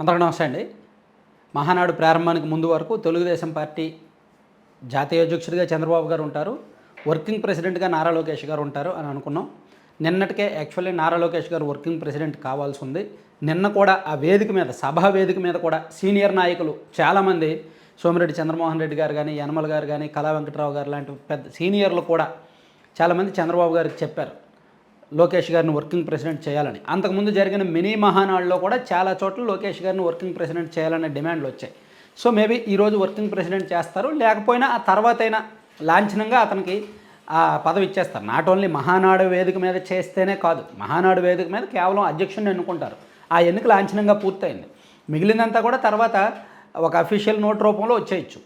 అందరికీ నమస్తే అండి. మహానాడు ప్రారంభానికి ముందు వరకు తెలుగుదేశం పార్టీ జాతీయ అధ్యక్షుడిగా చంద్రబాబు గారు ఉంటారు. వర్కింగ్ ప్రెసిడెంట్గా నారా లోకేష్ గారు ఉంటారు అని అనుకున్నాం. నిన్నటికే యాక్చువల్లీ నారా లోకేష్ గారు వర్కింగ్ ప్రెసిడెంట్ కావాల్సి ఉంది. నిన్న కూడా ఆ వేదిక మీద సభా వేదిక మీద కూడా సీనియర్ నాయకులు చాలామంది సోమిరెడ్డి చంద్రమోహన్ రెడ్డి గారు కానీ యనమల గారు కానీ కళా వెంకటరావు గారు లాంటి పెద్ద సీనియర్లు కూడా చాలామంది చంద్రబాబు గారికి చెప్పారు. లోకేష్ గారిని వర్కింగ్ ప్రెసిడెంట్ చేయాలని. అంతకుముందు జరిగిన మినీ మహానాడులో కూడా చాలా చోట్ల లోకేష్ గారిని వర్కింగ్ ప్రెసిడెంట్ చేయాలనే డిమాండ్లు వచ్చాయి. సో మేబీ ఈరోజు వర్కింగ్ ప్రెసిడెంట్ చేస్తారు లేకపోయినా ఆ తర్వాత అయినా లాంఛనంగా అతనికి ఆ పదవి ఇచ్చేస్తారు. నాట్ ఓన్లీ మహానాడు వేదిక మీద చేస్తేనే కాదు మహానాడు వేదిక మీద కేవలం అధ్యక్షుడిని ఎన్నుకుంటారు. ఆ ఎన్నిక లాంఛనంగా పూర్తయింది. మిగిలినంతా కూడా తర్వాత ఒక అఫీషియల్ నోట్ రూపంలో వచ్చేయచ్చు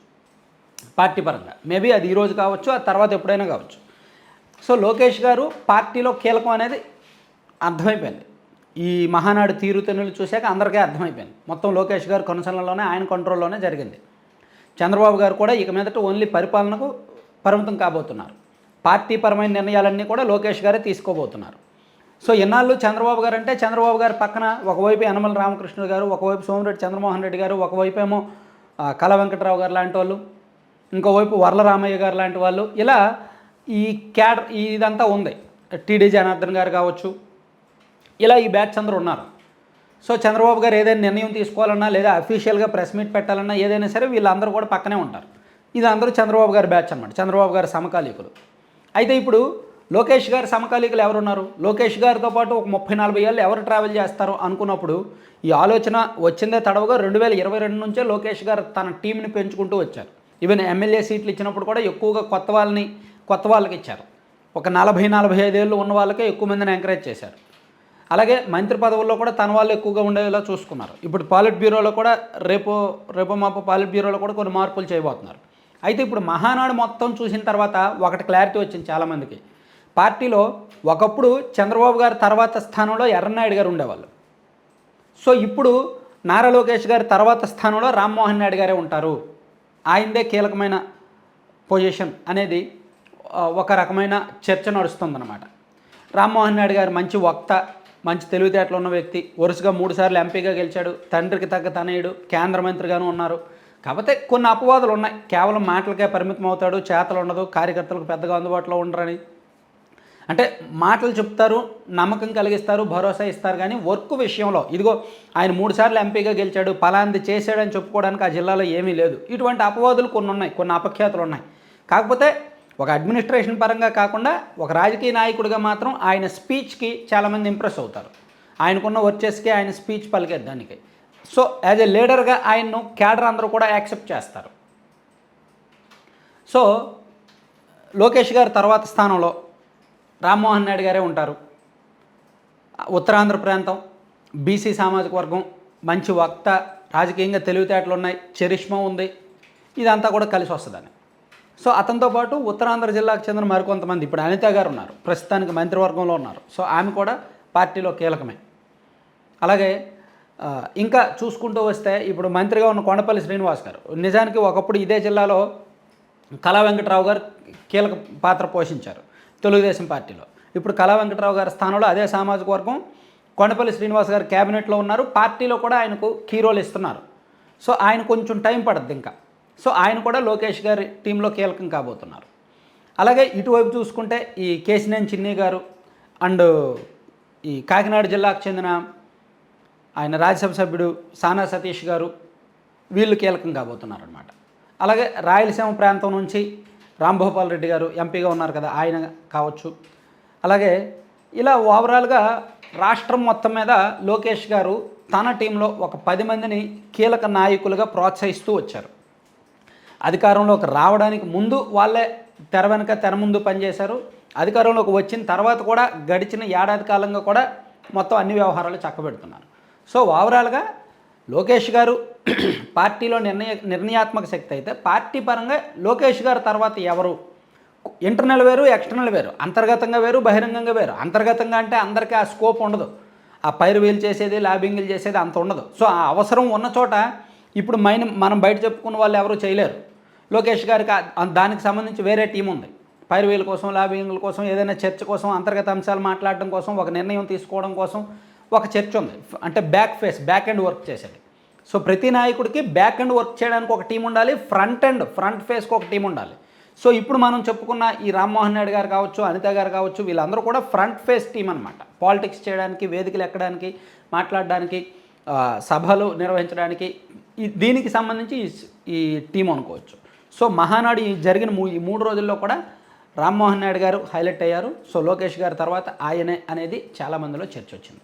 పార్టీ పరంగా. మేబీ అది ఈరోజు కావచ్చు ఆ తర్వాత ఎప్పుడైనా కావచ్చు. సో లోకేష్ గారు పార్టీలో కీలకం అనేది అర్థమైపోయింది. ఈ మహానాడు తీరుతెన్నులు చూశాక అందరికీ అర్థమైపోయింది. మొత్తం లోకేష్ గారు కొనసాగంలోనే ఆయన కంట్రోల్లోనే జరిగింది. చంద్రబాబు గారు కూడా ఇక మీదట ఓన్లీ పరిపాలనకు పరిమితం కాబోతున్నారు. పార్టీ పరమైన నిర్ణయాలన్నీ కూడా లోకేష్ గారే తీసుకోబోతున్నారు. సో ఎన్నాళ్ళు చంద్రబాబు గారు అంటే చంద్రబాబు గారి పక్కన ఒకవైపు యనమల రామకృష్ణ గారు ఒకవైపు సోమిరెడ్డి చంద్రమోహన్ రెడ్డి గారు ఒకవైపు ఏమో కళ వెంకటరావు గారు లాంటి వాళ్ళు ఇంకోవైపు వరల రామయ్య గారు లాంటి వాళ్ళు ఇలా ఈ క్యాడర్ ఇదంతా ఉంది. టీడీ జనార్దన్ గారు కావచ్చు. ఇలా ఈ బ్యాచ్ అందరూ ఉన్నారు. సో చంద్రబాబు గారు ఏదైనా నిర్ణయం తీసుకోవాలన్నా లేదా అఫీషియల్గా ప్రెస్ మీట్ పెట్టాలన్నా ఏదైనా సరే వీళ్ళందరూ కూడా పక్కనే ఉంటారు. ఇది అందరూ చంద్రబాబు గారి బ్యాచ్ అనమాట చంద్రబాబు గారి సమకాలీకులు. అయితే ఇప్పుడు లోకేష్ గారి సమకాలీకులు ఎవరున్నారు లోకేష్ గారితో పాటు ఒక ముప్పై నలభై ఏళ్ళు ఎవరు ట్రావెల్ చేస్తారు అనుకున్నప్పుడు ఈ ఆలోచన వచ్చిందే తడవగా రెండు వేల ఇరవై రెండు నుంచే లోకేష్ గారు తన టీంని పెంచుకుంటూ వచ్చారు. ఈవెన్ ఎమ్మెల్యే సీట్లు ఇచ్చినప్పుడు కూడా ఎక్కువగా కొత్త వాళ్ళని కొత్త వాళ్ళకి ఇచ్చారు. ఒక నలభై నలభై ఐదేళ్ళు ఉన్న వాళ్ళకే ఎక్కువ మందిని ఎంకరేజ్ చేశారు. అలాగే మంత్రి పదవుల్లో కూడా తన వాళ్ళు ఎక్కువగా ఉండేలా చూసుకున్నారు. ఇప్పుడు పాలిట్ బ్యూరోలో కూడా రేపు రేపు మాపో పాలిట్ బ్యూరోలో కూడా కొన్ని మార్పులు చేయబోతున్నారు. అయితే ఇప్పుడు మహానాడు మొత్తం చూసిన తర్వాత ఒకటి క్లారిటీ వచ్చింది చాలామందికి. పార్టీలో ఒకప్పుడు చంద్రబాబు గారి తర్వాత స్థానంలో ఎర్రనాయుడు గారు ఉండేవాళ్ళు. సో ఇప్పుడు నారా లోకేష్ గారి తర్వాత స్థానంలో రామ్మోహన్ నాయుడు గారే ఉంటారు. ఆయనదే కీలకమైన పొజిషన్ అనేది ఒక రకమైన చర్చ నడుస్తుందన్నమాట. రామ్మోహన్ నాయుడు గారు మంచి వక్త మంచి తెలివితేటలు ఉన్న వ్యక్తి వరుసగా మూడుసార్లు ఎంపీగా గెలిచాడు తండ్రికి తగ్గ తనయుడు కేంద్ర మంత్రిగాను ఉన్నారు. కాకపోతే కొన్ని అపవాదులు ఉన్నాయి. కేవలం మాటలకే పరిమితం అవుతాడు చేతలు ఉండదు కార్యకర్తలకు పెద్దగా అందుబాటులో ఉండరని. అంటే మాటలు చెప్తారు నమ్మకం కలిగిస్తారు భరోసా ఇస్తారు కానీ వర్క్ విషయంలో ఇదిగో ఆయన మూడు సార్లు ఎంపీగా గెలిచాడు పలాంది చేశాడని చెప్పుకోవడానికి ఆ జిల్లాలో ఏమీ లేదు. ఇటువంటి అపవాదులు కొన్ని ఉన్నాయి కొన్ని అపఖ్యాతులు ఉన్నాయి. కాకపోతే ఒక అడ్మినిస్ట్రేషన్ పరంగా కాకుండా ఒక రాజకీయ నాయకుడిగా మాత్రం ఆయన స్పీచ్కి చాలామంది ఇంప్రెస్ అవుతారు. ఆయనకున్న వర్చెస్కి ఆయన స్పీచ్ పలికేది దానికి. సో యాజ్ ఎ లీడర్గా ఆయన్ను క్యాడర్ అందరూ కూడా యాక్సెప్ట్ చేస్తారు. సో లోకేష్ గారు తర్వాత స్థానంలో రామ్మోహన్ నాయుడు గారే ఉంటారు. ఉత్తరాంధ్ర ప్రాంతం బీసీ సామాజిక వర్గం మంచి వక్త రాజకీయంగా తెలివితేటలు ఉన్నాయి చరిష్మా ఉంది. ఇదంతా కూడా కలిసి వస్తుందని. సో అతనితో పాటు ఉత్తరాంధ్ర జిల్లాకు చెందిన మరికొంతమంది ఇప్పుడు అనిత గారు ఉన్నారు. ప్రస్తుతానికి మంత్రివర్గంలో ఉన్నారు. సో ఆమె కూడా పార్టీలో కీలకమే. అలాగే ఇంకా చూసుకుంటూ వస్తే ఇప్పుడు మంత్రిగా ఉన్న కొండపల్లి శ్రీనివాస్ గారు నిజానికి ఒకప్పుడు ఇదే జిల్లాలో కళా వెంకటరావు గారు కీలక పాత్ర పోషించారు తెలుగుదేశం పార్టీలో. ఇప్పుడు కళా వెంకటరావు గారి స్థానంలో అదే సామాజిక వర్గం కొండపల్లి శ్రీనివాస్ గారు క్యాబినెట్లో ఉన్నారు. పార్టీలో కూడా ఆయనకు కీ రోల్ ఇస్తున్నారు. సో ఆయన కొంచెం టైం పడుద్ది ఇంకా. సో ఆయన కూడా లోకేష్ గారి టీంలో కీలకం కాబోతున్నారు. అలాగే ఇటువైపు చూసుకుంటే ఈ కేసినేని చిన్ని గారు అండ్ ఈ కాకినాడ జిల్లాకు చెందిన ఆయన రాజ్యసభ సభ్యుడు సానా సతీష్ గారు వీళ్ళు కీలకం కాబోతున్నారు అనమాట అలాగే రాయలసీమ ప్రాంతం నుంచి రాంభోపాల్ రెడ్డి గారు ఎంపీగా ఉన్నారు కదా ఆయన కావచ్చు. అలాగే ఇలా ఓవరాల్గా రాష్ట్రం మొత్తం మీద లోకేష్ గారు తన టీంలో ఒక పది మందిని కీలక నాయకులుగా ప్రోత్సహిస్తూ వచ్చారు. అధికారంలోకి రావడానికి ముందు వాళ్ళే తెర వెనక తెర ముందు పనిచేశారు. అధికారంలోకి వచ్చిన తర్వాత కూడా గడిచిన ఏడాది కాలంగా కూడా మొత్తం అన్ని వ్యవహారాలు చక్కబెడుతున్నారు. సో ఓవరాల్గా లోకేష్ గారు పార్టీలో నిర్ణయ నిర్ణయాత్మక శక్తి అయితే పార్టీ పరంగా లోకేష్ గారు తర్వాత ఎవరు? ఇంటర్నల్ వేరు ఎక్స్టర్నల్ వేరు? అంతర్గతంగా వేరు బహిరంగంగా వేరు? అంతర్గతంగా అంటే అందరికీ ఆ స్కోప్ ఉండదు. ఆ పైరు వేలు చేసేది లాబింగ్లు చేసేది అంత ఉండదు. సో ఆ అవసరం ఉన్న చోట ఇప్పుడు మైన మనం బయట చెప్పుకున్న వాళ్ళు ఎవరు చేయలేరు. లోకేష్ గారికి దానికి సంబంధించి వేరే టీం ఉంది. పైరువీల కోసం లాబింగ్ల కోసం ఏదైనా చర్చ కోసం అంతర్గత అంశాలు మాట్లాడడం కోసం ఒక నిర్ణయం తీసుకోవడం కోసం ఒక చర్చ ఉంది. అంటే back face back end work చేసేది. సో ప్రతి నాయకుడికి బ్యాక్ అండ్ వర్క్ చేయడానికి ఒక టీం ఉండాలి ఫ్రంట్ అండ్ ఫ్రంట్ ఫేస్కి ఒక టీం ఉండాలి. సో ఇప్పుడు మనం చెప్పుకున్న ఈ రామ్మోహన్ నాయుడు గారు కావచ్చు అనిత గారు కావచ్చు వీళ్ళందరూ కూడా ఫ్రంట్ ఫేస్ టీం అనమాట పాలిటిక్స్ చేయడానికి వేదికలు ఎక్కడానికి మాట్లాడడానికి సభలు నిర్వహించడానికి ఈ- దీనికి సంబంధించి ఈ టీం అనుకోవచ్చు. సో మహానాడు ఈ జరిగిన మూ- ఈ మూడు రోజుల్లో కూడా రామ్మోహన్ నాయుడు గారు హైలైట్ అయ్యారు. సో లోకేష్ గారి తర్వాత ఆయనే అనేది చాలామందిలో చర్చ వచ్చింది.